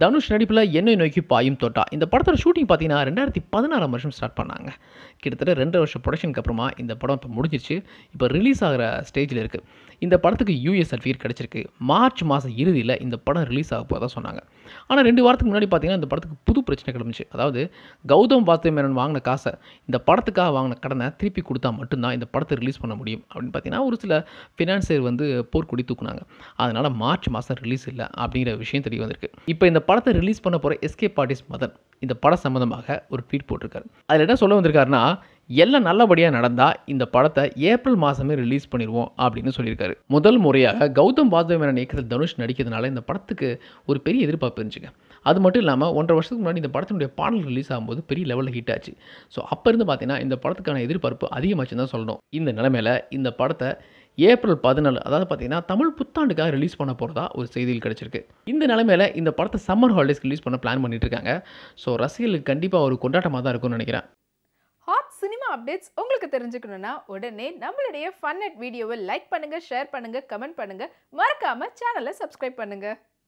தனுஷ் நடிப்பில் என்னை நோக்கி பாயும் தோட்டா. இந்த படத்தோட ஷூட்டிங் பார்த்தீங்கன்னா ரெண்டாயிரத்தி பதினாறாம் வருஷம் ஸ்டார்ட் பண்ணாங்க. கிட்டத்தட்ட ரெண்டு வருஷம் ப்ரொடக்ஷனுக்கு அப்புறமா இந்த படம் இப்போ முடிஞ்சிருச்சு. இப்போ ரிலீஸ் ஆகிற ஸ்டேஜில் இருக்குது இந்த படத்துக்கு யூஎஸ் சர்டிஃபிகேட் கிடச்சிருக்கு. மார்ச் மாதம் இறுதியில் இந்த படம் ரிலீஸ் ஆக போகிறதா சொன்னாங்க. ஆனால் ரெண்டு வாரத்துக்கு முன்னாடி பார்த்தீங்கன்னா இந்த படத்துக்கு புது பிரச்சனை கிளம்பிச்சு. அதாவது கௌதம் வாசுதேவ் மேனன் வாங்கின காசை இந்த படத்துக்காக வாங்கின கடனை திருப்பி கொடுத்தா மட்டும்தான் இந்த படத்தை ரிலீஸ் பண்ண முடியும். அப்படின்னு பார்த்தீங்கன்னா ஒரு சில ஃபினான்சியர் வந்து போர்க்குடி தூக்குனாங்க. அதனால் மார்ச் மாதம் ரிலீஸ் இல்லை அப்படிங்கிற விஷயம் தெரிய வந்திருக்கு. இப்போ இந்த படத்தை ரிலீஸ் பண்ண போகிற எஸ்கே பாட்டிஸ் மதன். இந்த படம் சம்மந்தமாக ஒரு ட்வீட் போட்டிருக்காரு. அதில் என்ன சொல்ல வந்திருக்காருன்னா எல்லாம் நல்லபடியாக நடந்தால் இந்த படத்தை ஏப்ரல் மாதமே ரிலீஸ் பண்ணிடுவோம் அப்படின்னு சொல்லியிருக்காரு. முதல் முறையாக கௌதம் வாசுதேவ் இயக்கத்தில் தனுஷ் நடிக்கிறதுனால இந்த படத்துக்கு ஒரு பெரிய எதிர்பார்ப்பு இருந்துச்சுங்க. அது மட்டும் இல்லாமல் ஒன்றரை வருஷத்துக்கு முன்னாடி இந்த படத்தினுடைய பாடல் ரிலீஸ் ஆகும்போது பெரிய லெவலில் ஹிட் ஆச்சு. ஸோ அப்போ இருந்து பார்த்தீங்கன்னா இந்த படத்துக்கான எதிர்பார்ப்பு அதிகமாச்சுன்னு தான் சொல்லணும். இந்த நிலமையில் இந்த படத்தை ஏப்ரல் பதினாலு அதாவது பார்த்தீங்கன்னா தமிழ் புத்தாண்டுக்காக ரிலீஸ் பண்ண போகிறதா ஒரு செய்தியில் கிடச்சிருக்கு. இந்த நிலைமையில் இந்த படத்தை சம்மர் ஹாலிடேஸ்க்கு ரிலீஸ் பண்ண பிளான் பண்ணிட்டு இருக்காங்க ஸோ ரசிகர்களுக்கு கண்டிப்பாக ஒரு கொண்டாட்டமாக தான் இருக்கும்னு நினைக்கிறேன். ஹாட் சினிமா அப்டேட்ஸ் உங்களுக்கு தெரிஞ்சுக்கணும்னா உடனே நம்மளுடைய ஃபன் அட் வீடியோவை லைக் பண்ணுங்கள் ஷேர் பண்ணுங்கள் கமெண்ட் பண்ணுங்கள் மறக்காமல் சேனலை சப்ஸ்கிரைப் பண்ணுங்கள்